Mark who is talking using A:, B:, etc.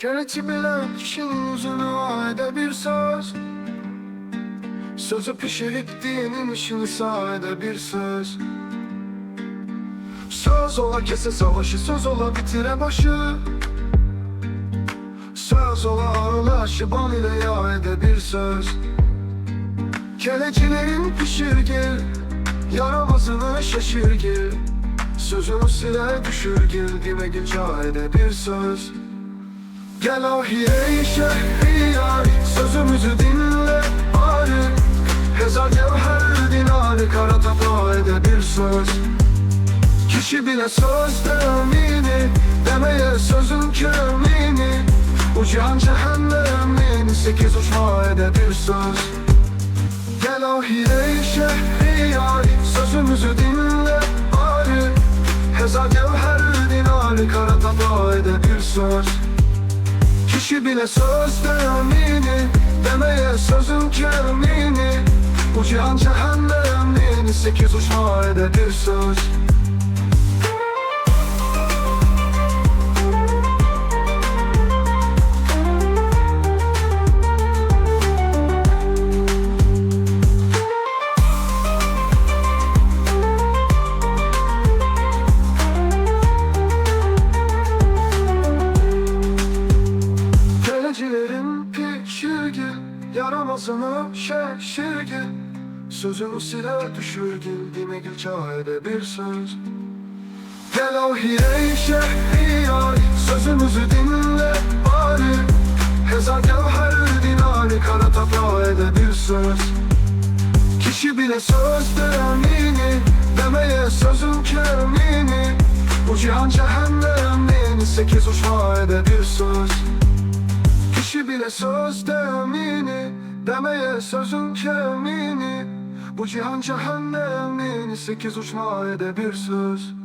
A: Kıymeti bilen kişinin yüzünü ayda bir söz. Sözü pişirip dinin işini sahede bir söz. Söz ola kese savaşı, söz ola bitire başı. Söz ola ağla şiban ile yağede bir söz. Kelecilerin pişirgil Yaramazını şaşırgil Sözünü sile düşürgil Dime cahide bir söz Gel ahiye şehri yar Sözümüzü dinle bari. Hezar cevher dinarı Kara ede bir söz. Kişi bile söz demini Demeye sözün kemini. Bu cihan cehennemini Sekiz uçma ede bir söz. Gel ahire şehri yar Sözümüzü dinle bari. Hezar cevher dinarı Kara ede bir söz Kişi bile söz demini Demeye sözün kemini Bu cihan cehennemini Sekiz uçma ede bir söz Yaramazını şeşirgi Sözünü sile düşürgil Dimegil çağede bir söz. Gel ahire şehri yar Sözümüzü dinle bari. Hezar gevher dinari Kara taprağede bir söz. Kişi bile söz demini Demeye sözün kemini. Bu cihan cehennemini Sekiz ede bir söz Kişi bile söz demini Demeye sözün kemini. Bu cihan cehennemini Sekiz uçma ede bir söz